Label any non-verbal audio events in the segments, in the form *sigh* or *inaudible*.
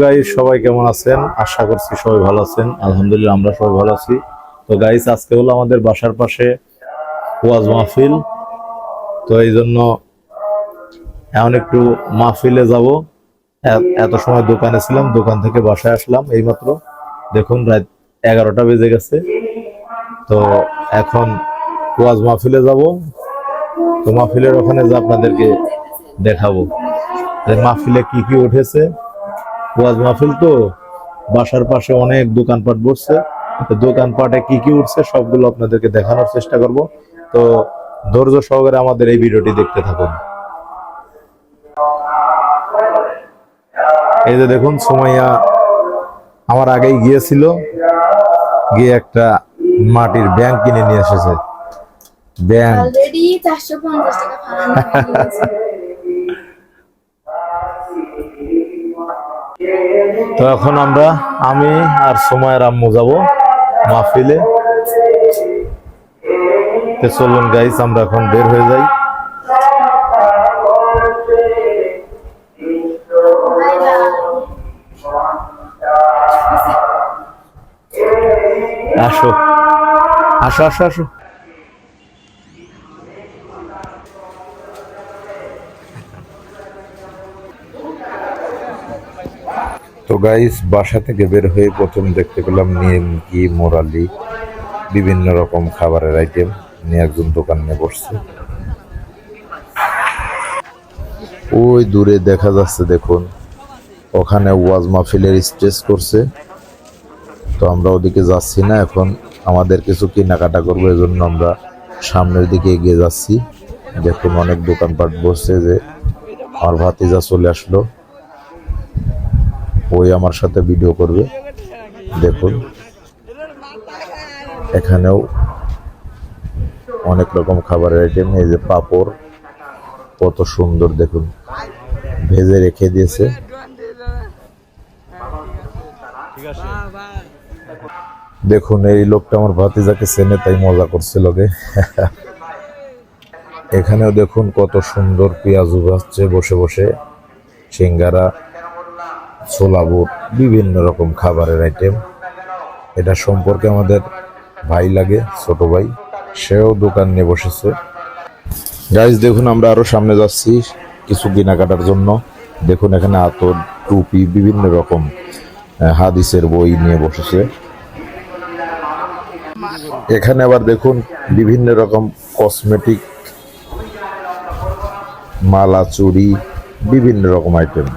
Guys সবাই কেমন আছেন? আশা করছি সবাই ভালো আছেন। আলহামদুলিল্লাহ, আমরা সবাই ভালো আছি। তো গাইস আজকে হলো আমাদের বাসার পাশে ওয়াজ মাহফিল। তো এই জন্য এখন একটু মাহফিলে যাব। এত সময় দোকানে ছিলাম, দোকান থেকে বাসায় আসলাম এইমাত্র। দেখুন রাত এগারোটা বেজে গেছে। তো এখন ওয়াজ মাহফিলে যাব। তো মাহফিলের ওখানে যে আপনাদেরকে দেখাবো। মাহফিলে কি কি উঠেছে ওয়াজ মাহফিল তো বাসার পাশে অনেক দোকানপাট বসছে। দোকানপাটে কি কি উঠছে সবগুলো আপনাদেরকে দেখানোর চেষ্টা করব। তো ধৈর্য সহকারে আমাদের এই ভিডিওটি দেখতে থাকুন। এই যে দেখুন, সুমাইয়া আমার আগেই গিয়েছিল। গিয়ে একটা মাটির ব্যাংক কিনে নিয়ে এসেছে। ব্যাংক। অলরেডি চারশো পঞ্চাশ টাকা ফালানো তো এখন আমরা, আমি আর সময়ের আম্মু যাব মাহফিলে। তো চলুন গাইস আমরা এখন বের হয়ে যাই। আসো। আসো আসো আসো। গাইস বাসা থেকে বের হয়ে প্রথম দেখতে পেলাম নিমকি মোরালি, বিভিন্ন রকম খাবারের আইটেম নিয়ে একজন দোকান বসছে। ওই দূরে দেখা যাচ্ছে, দেখুন, ওখানে ওয়াজ মাহফিলের স্টেজ করছে। তো আমরা ওদিকে যাচ্ছি না, এখন আমাদের কিছু কেনাকাটা করব, এজন্য আমরা সামনের দিকে এগিয়ে যাচ্ছি। দেখুন, অনেক দোকানপাট বসছে যে, আমার ভাতিজা চলে আসলো। ওই আমার সাথে ভিডিও করবে। দেখুন। এখানেও অনেক রকম খাবারের আইটেম এই যে পাপড়, কত সুন্দর দেখুন। ভেজে রেখে দিয়েছে। দেখুন, এই লোকটা আমার ভাতিজাকে চেনে, তাই মজা করছিল গে। এখানেও দেখুন কত সুন্দর পেঁয়াজ উভাচ্ছে বসে বসে। সিঙ্গারা ছোলা বুট, বিভিন্ন রকম খাবারের আইটেম এটা সম্পর্কে আমাদের ভাই লাগে, ছোট ভাই। সেও দোকান নিয়ে বসেছে। গাইজ দেখুন, আমরা আরও সামনে যাচ্ছি কিছু কেনাকাটার জন্য। দেখুন, এখানে আতর, টুপি, বিভিন্ন রকম হাদিসের বই নিয়ে বসেছে। এখানে আবার দেখুন, বিভিন্ন রকম কসমেটিক মালা, চুড়ি, বিভিন্ন রকম আইটেম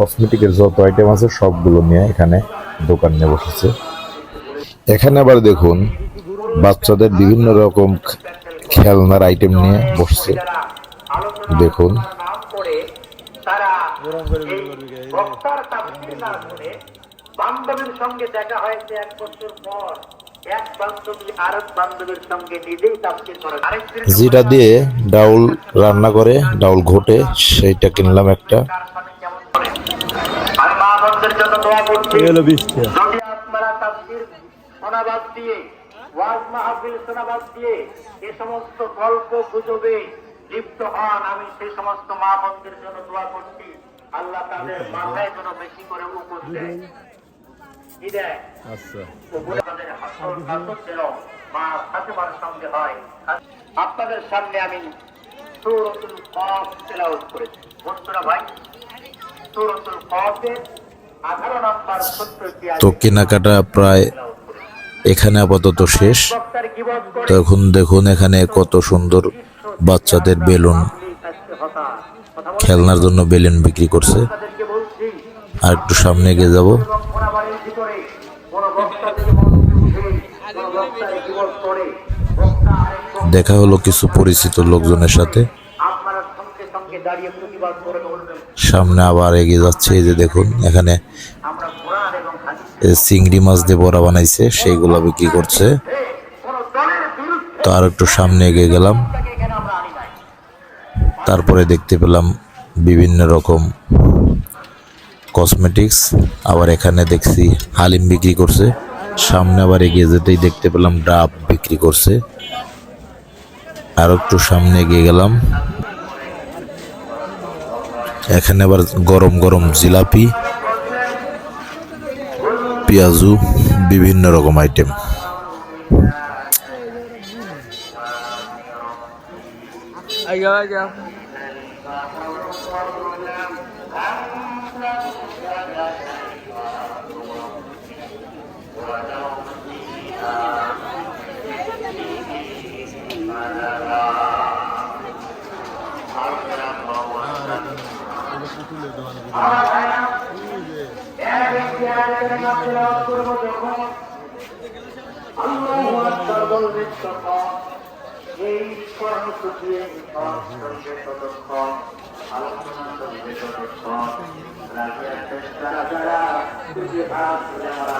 কসমেটিকের যত আইটেম আছে সবগুলো নিয়ে এখানে দোকান নিয়ে বসেছে। এখানে আবার দেখুন, বাচ্চাদের বিভিন্ন রকম খেলনার আইটেম নিয়ে বসছে। দেখুন। যেটা দিয়ে ডাউল রান্না করে, ডাউল ঘটে, সেইটা কিনলাম একটা। যদি আপনারা তাফসীর শোনাবাদ দিয়ে ওয়াজ মাহফিল শোনাবাদ দিয়ে এ সমস্ত গল্প গুজবে লিপ্ত হন আমি সেই সমস্ত মা জন্য দোয়া করছি। আল্লাহ তাদের মাথায় যেন বেশি করে উপর দেয়। হয়। আপনাদের সামনে আমি সূরাতুল কফ তেলাওয়াত করেছি। বন্ধুরা ভাই সূরাতুল কফের 18 নম্বর সূত্রটি তো কেনাকাটা প্রায় এখানে আপাতত শেষ। বক্তার গীবত করে তো এখন দেখুন এখানে কত সুন্দর বাচ্চাদের বেলুন। খেলনার জন্য বেলুন বিক্রি করছে। আর একটু সামনে এগিয়ে যাব। দেখা হলো কিছু পরিচিত লোকজনের সাথে। আপনারা সঙ্গে সঙ্গে দাঁড়িয়ে প্রতিবাদ সামনে আবার এগিয়ে যাচ্ছে, এই যে দেখুন, এখানে চিংড়ি মাছ দিয়ে বড়া বানাইছে, সেইগুলো বিক্রি করছে। তো আর একটু সামনে এগিয়ে গেলাম। তারপরে দেখতে পেলাম বিভিন্ন রকম কসমেটিক্স আবার এখানে দেখছি হালিম বিক্রি করছে। সামনে আবার এগিয়ে যেতেই দেখতে পেলাম ডাব বিক্রি করছে। আর একটু সামনে এগিয়ে গেলাম। এখানে আবার গরম গরম জিলাপি পেঁয়াজু বিভিন্ন রকম আইটেম তুলে আমার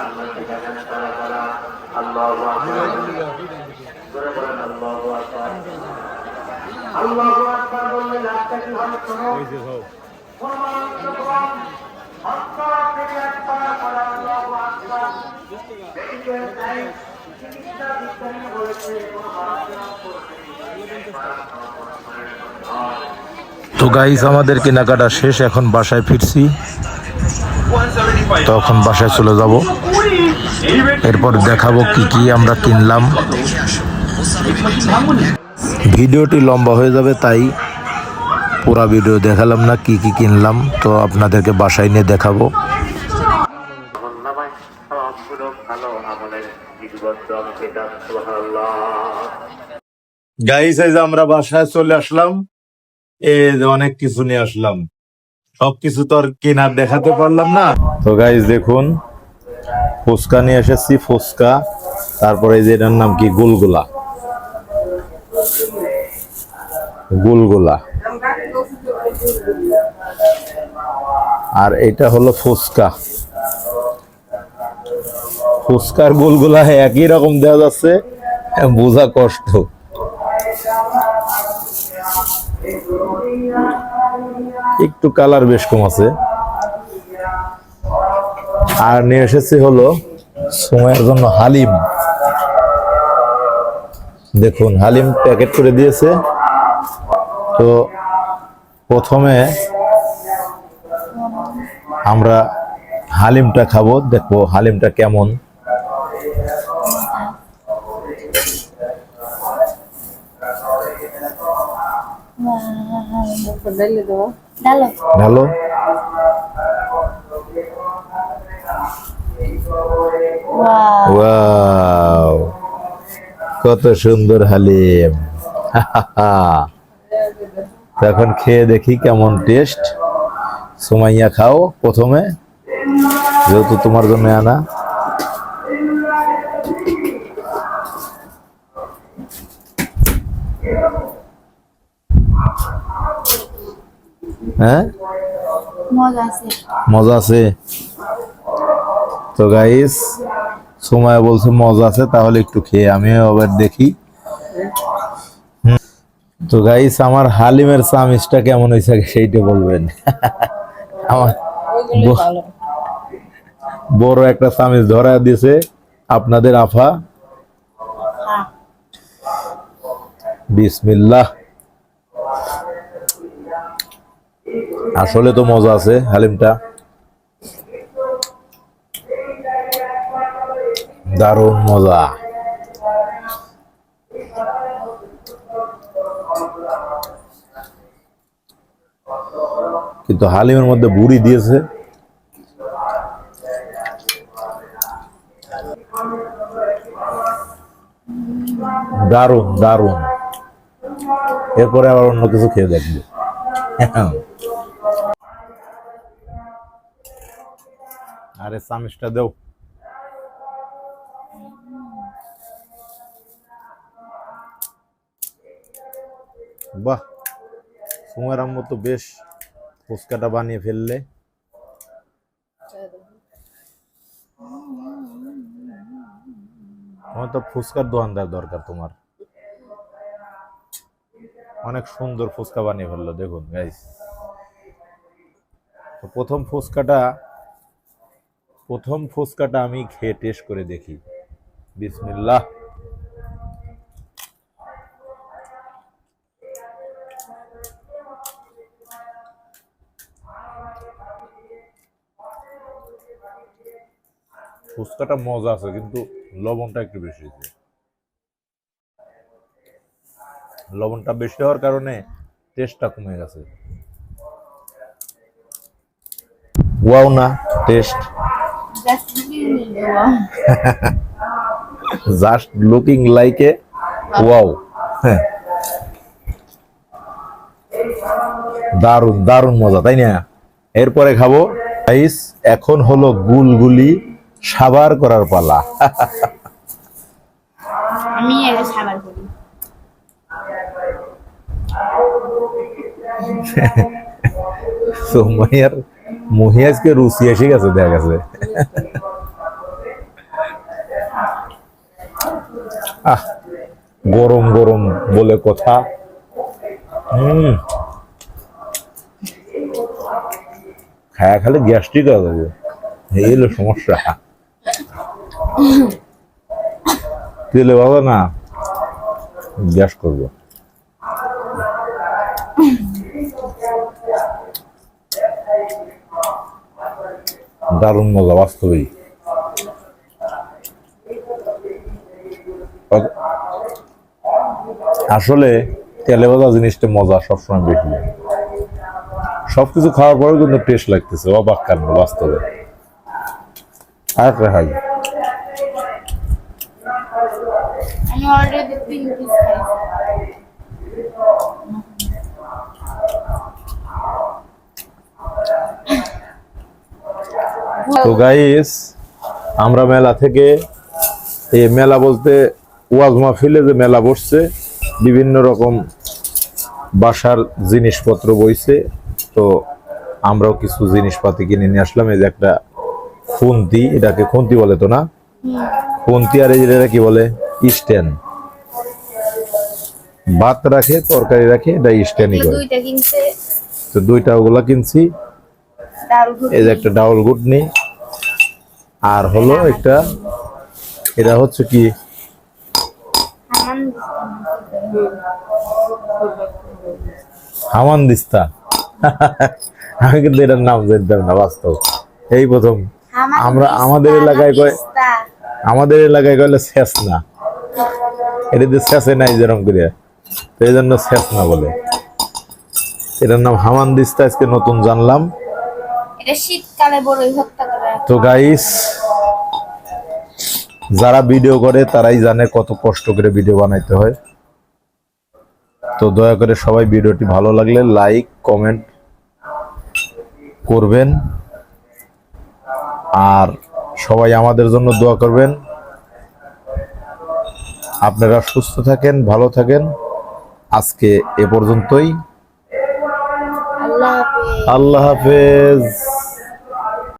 আল্লাহ ঠিকাছেন তারা তারা আল্লাহ আকবার বললে লাভটা কি হবে তো গাইস আমাদের কেনাকাটা শেষ, এখন বাসায় ফিরছি। তখন বাসায় চলে যাব। এরপর দেখাবো কি কি আমরা কিনলাম। ভিডিওটি লম্বা হয়ে যাবে, তাই পুরা ভিডিও দেখালাম না, কি কি কিনলাম, তো আপনাদেরকে বাসায় নিয়ে দেখাবো। গাইস এই যে আমরা বাসায় চলে আসলাম যে অনেক কিছু নিয়ে আসলাম। সবকিছু তো আর কেনার দেখাতে পারলাম না। তো গাইস দেখুন, ফুচকা নিয়ে এসেছি, ফুচকা। তারপরে এই যে এটার নাম কি? গুলগুলা। গুলগুলা। আর এটা হলো ফুচকা। ফুচকার গুলগুলা একই রকম দেওয়া যাচ্ছে, বোঝা কষ্ট। একটু কালার বেশ কম আছে। আর নিয়ে এসেছি হলো সময়ের জন্য হালিম। দেখুন, হালিম প্যাকেট করে দিয়েছে। তো প্রথমে আমরা হালিমটা খাব দেখব হালিমটা কেমন। ভালো কত সুন্দর হালিম। *laughs* তো এখন খেয়ে দেখি কেমন টেস্ট সুমাইয়া খাও প্রথমে যেহেতু তোমার জন্য আনা। হ্যাঁ? মজা আছে। তো গাইস সময় বলছে মজা আছে তাহলে একটু খেয়ে আমিও আবার দেখি। তো গাইস আমার হালিমের চামিচটা কেমন হয়েছে সেইটা বলবেন। আমার বড় একটা চামিচ ধরা দিয়েছে আপনাদের আফা। হ্যাঁ। বিসমিল্লাহ। আসলে তো মজা আছে হালিমটা। দারুণ মজা। কিন্তু হালিমের মধ্যে বুড়ি দিয়েছে। দারুণ দারুণ। এরপরে আবার অন্য কিছু খেয়ে দেখব। আরে চামিচটা দেও। বাহ সময়ের আম্মু তো বেশ। ফুচকাটা বানিয়ে ফেললে। আমার তো ফুচকার দোকানদার দরকার তোমার। অনেক সুন্দর ফুচকা বানিয়ে ফেলল, দেখুন গাইস তো প্রথম ফুচকাটা প্রথম ফুচকাটা আমি খেয়ে টেস্ট করে দেখি। বিসমিল্লাহ। ফুচকাটা মজা আছে কিন্তু লবণটা একটু বেশি হয়েছে। লবণটা বেশি হওয়ার কারণে টেস্টটা কমে গেছে। ওয়াও না taste just looking like a wow হ্যাঁ দারুণ দারুণ মজা তাই না? এরপরে খাব এখন হলো গুলগুলি। সাবার করার পালা। আমি সাবার করি। সোমাইয়ার মহিয়াজকে রুচি এসে গেছে দেখা গেছে। আহ গরম গরম বলে কথা। হম। খায়া খালি গ্যাস্ট্রিক হয়ে যাবে। এই হলো সমস্যা। তেলে বাবা না? গ্যাস করব। দারুণ মজা, বাস্তবেই। আসলে তেলে ভাজা জিনিসটা মজা, সবসময় বেশি। সবকিছু খাওয়ার পরেও কিন্তু টেস্ট লাগতেছে, অবাক কাণ্ড, বাস্তবে। আর একটা খাই আমি অলরেডি তিন পিস খাইছি। তো গাইস আমরা মেলা থেকে এই মেলা বলতে ওয়াজ মাহফিলে যে মেলা বসছে বিভিন্ন রকম বাসার জিনিসপত্র বইছে। তো আমরাও কিছু জিনিসপাতি কিনে নিয়ে আসলাম। এই যে একটা খুন্তি এটাকে খুন্তি বলে তো না? খুন্তি আর এই এটা কি বলে? স্ট্যান্ড ভাত রাখে তরকারি রাখে এটা স্ট্যান্ডই এগুলো করে। তো দুইটা ওগুলা কিনছি। এই যে একটা ডাউল গুটনি আর হলো একটা এটা হচ্ছে কি? হামান দিস্তা। আমি কিন্তু এটার নাম জানতাম না বাস্তব। এই প্রথম। আমরা আমাদের এলাকায় কয় আমাদের এলাকায় কয়লে শেষ না। এটা তো শেষে নাই যেরকম করে তো এই জন্য শেষ না বলে। এটার নাম হামান দিস্তা আজকে নতুন জানলাম। তো গাইস যারা ভিডিও করে তারাই জানে কত কষ্ট করে ভিডিও বানাইতে হয়। তো দয়া করে সবাই ভিডিওটি ভালো লাগলে লাইক কমেন্ট করবেন। আর সবাই আমাদের জন্য দোয়া করবেন। আপনারা সুস্থ থাকেন ভালো থাকেন। আজকে এ পর্যন্তই। আল্লাহ হাফেজ। আল্লাহ হাফেজ।